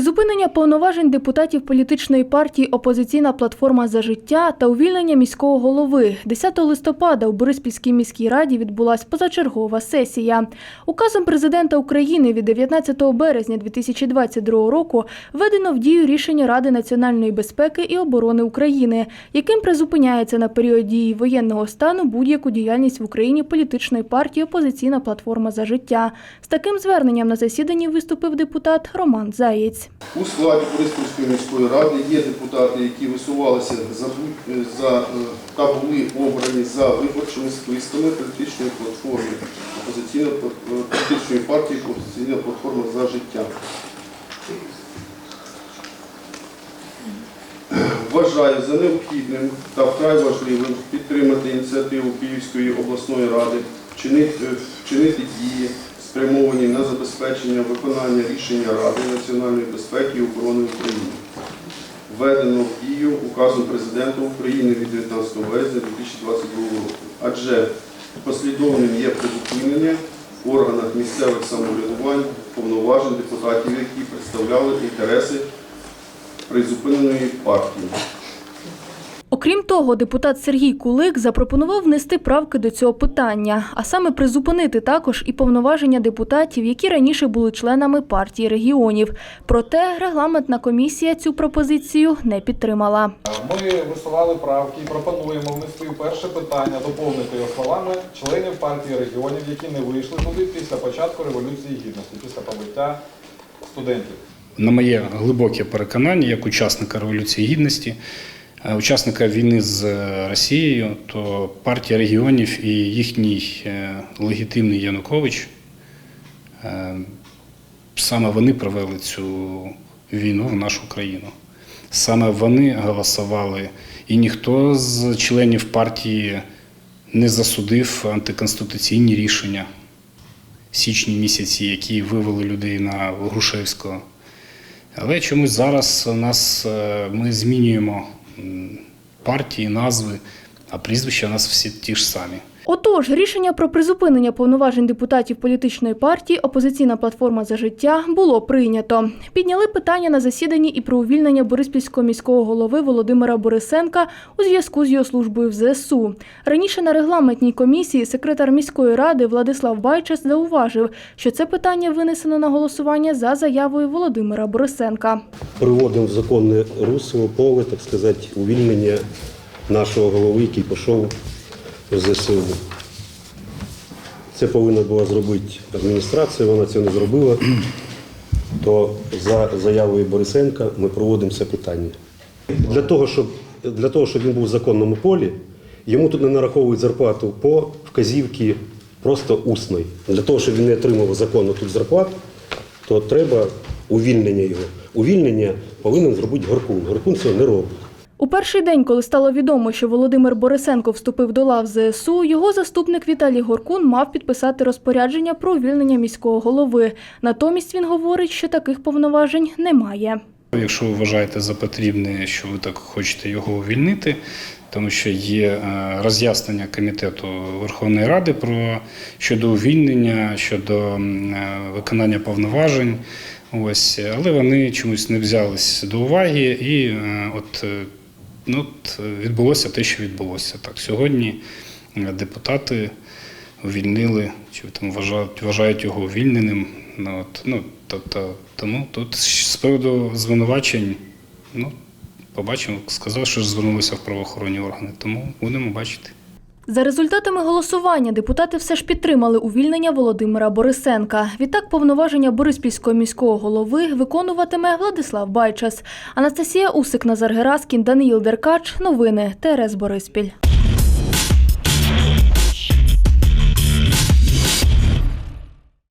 Призупинення повноважень депутатів політичної партії Опозиційна платформа за життя та увільнення міського голови 10 листопада у Бориспільській міській раді відбулася позачергова сесія. Указом президента України від 19 березня 2022 року введено в дію рішення Ради національної безпеки і оборони України, яким призупиняється на період дії воєнного стану будь-яку діяльність в Україні політичної партії Опозиційна платформа за життя. З таким зверненням на засіданні виступив депутат Роман Заєць. У складі Бориспільської міської ради є депутати, які висувалися за, за е, та були обрані за виборчими списками політичної платформи е, політичної партії опозиційна платформа за життя. Вважаю за необхідним та вкрай важливим підтримати ініціативу Київської обласної ради, вчинити дії, спрямовані на забезпечення виконання рішення Ради національної безпеки і оборони України, введено в дію указом президента України від 19 березня 2022 року. Адже послідовним є призупинення в органах місцевих самоврядувань повноважень депутатів, які представляли інтереси призупиненої партії. Окрім того, депутат Сергій Кулик запропонував внести правки до цього питання, а саме призупинити також і повноваження депутатів, які раніше були членами партії регіонів. Проте регламентна комісія цю пропозицію не підтримала. Ми висували правки і пропонуємо внести в перше питання, доповнити його словами членів партії регіонів, які не вийшли туди після початку Революції Гідності, після побиття студентів. На моє глибоке переконання, як учасника Революції Гідності, учасника війни з е, Росією, то партія регіонів і їхній е, легітимний Янукович е, саме вони провели цю війну в нашу країну. Саме вони голосували, і ніхто з членів партії не засудив антиконституційні рішення в січні місяці, які вивели людей на Грушевського. Але чомусь зараз нас е, ми змінюємо партії, назви, а прізвища у нас всі ті ж самі. Отож, рішення про призупинення повноважень депутатів політичної партії Опозиційна платформа за життя було прийнято. Підняли питання на засіданні і про увільнення Бориспільського міського голови Володимира Борисенка у зв'язку з його службою в ЗСУ. Раніше на регламентній комісії секретар міської ради Владислав Байчес зауважив, що це питання винесено на голосування за заявою Володимира Борисенка. приводимо в законне русло, поле, так сказати, увільнення нашого голови, який пішов ЗСУ. Це повинна була зробити адміністрація, вона цього не зробила. То за заявою Борисенка ми проводимо це питання. Для того, щоб, для того, щоб він був в законному полі, йому тут не нараховують зарплату по вказівці просто усної. Для того, щоб він не отримав законну тут зарплату, то треба увільнення його. Увільнення повинен зробити Горкун. Горкун цього не робить. У перший день, коли стало відомо, що Володимир Борисенко вступив до лав ЗСУ, його заступник Віталій Горкун мав підписати розпорядження про увільнення міського голови. Натомість він говорить, що таких повноважень немає. Якщо ви вважаєте за потрібне, що ви так хочете його увільнити, тому що є е, роз'яснення комітету Верховної Ради про щодо увільнення, щодо е, виконання повноважень. Ось, але вони чомусь не взялись до уваги, і е, от, ну, відбулося те, що відбулося. Так, сьогодні е, депутати увільнили, чи там вважають, вважають його увільненим. Ну, от, ну, тобто, тому тут з приводу звинувачень, ну, побачимо, сказав, що звернулися в правоохоронні органи, тому будемо бачити. За результатами голосування депутати все ж підтримали увільнення Володимира Борисенка. Відтак повноваження Бориспільського міського голови виконуватиме Владислав Байчас. Анастасія Усик, Назар Гераскін, Даниїл Деркач. Новини ТРС Бориспіль.